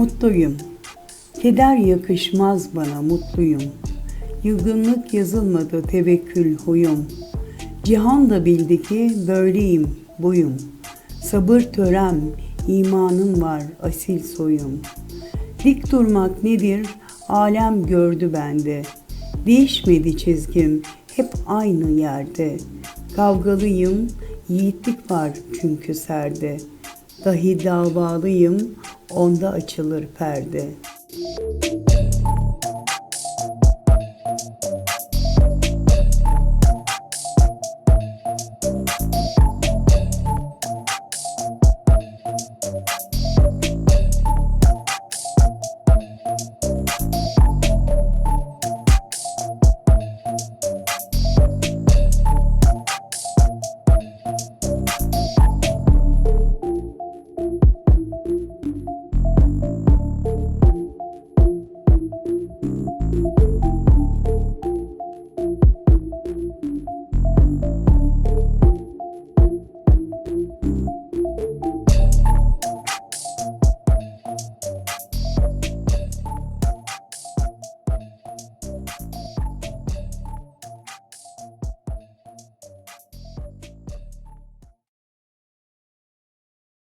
Mutluyum. Keder yakışmaz bana mutluyum. Yılgınlık yazılmadı tevekkül huyum. Cihan da bildi ki böyleyim buyum. Sabır törem, imanım var asil soyum. Dik durmak nedir? Alem gördü bende. Değişmedi çizgim, hep aynı yerde. Kavgalıyım, yiğitlik var çünkü serde. Dahi davalıyım, Onda açılır perde. Müzik